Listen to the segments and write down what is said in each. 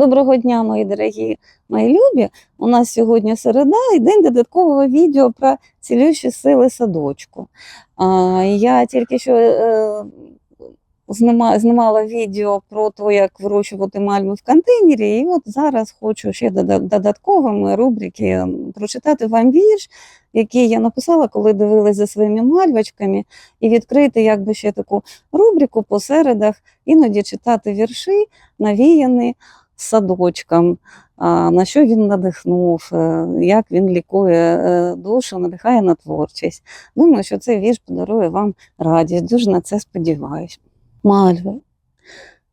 Доброго дня, мої дорогі, мої любі. У нас сьогодні середа і день додаткового відео про цілющі сили садочку. Я тільки що е, знімала відео про те, як вирощувати мальви в контейнері, і от зараз хочу ще дода- додатковими рубрики прочитати вам вірш, який я написала, коли дивилась за своїми мальвочками, і відкрити якби ще таку рубрику по середах, іноді читати вірші, навіяні садочком, на що він надихнув, е, як він лікує е, душу, надихає на творчість. Думаю, що цей вірш подарує вам радість. Дуже на це сподіваюсь. Мальви.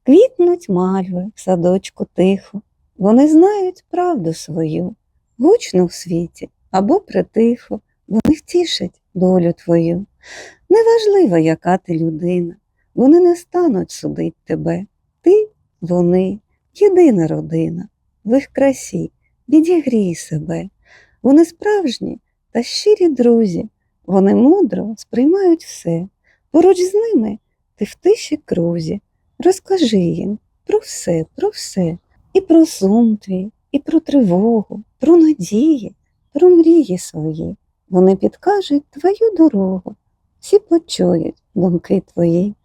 Квітнуть мальви в садочку тихо. Вони знають правду свою, гучно в світі або притихо. Вони втішать долю твою. Неважливо, яка ти людина, вони не стануть судить тебе. Ти, вони, єдина родина, в їх красі відігрій себе. Вони справжні та щирі друзі, вони мудро сприймають все. Поруч з ними ти в тиші крузі. Розкажи їм про все, про все, і про сум твій, і про тривогу, про надії, про мрії свої. Вони підкажуть твою дорогу, всі почують думки твої.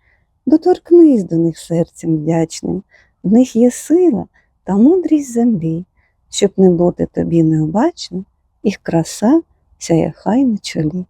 Доторкнись до них серцем вдячним, в них є сила та мудрість землі, щоб не бути тобі необачно, їх краса сяє хай на чолі.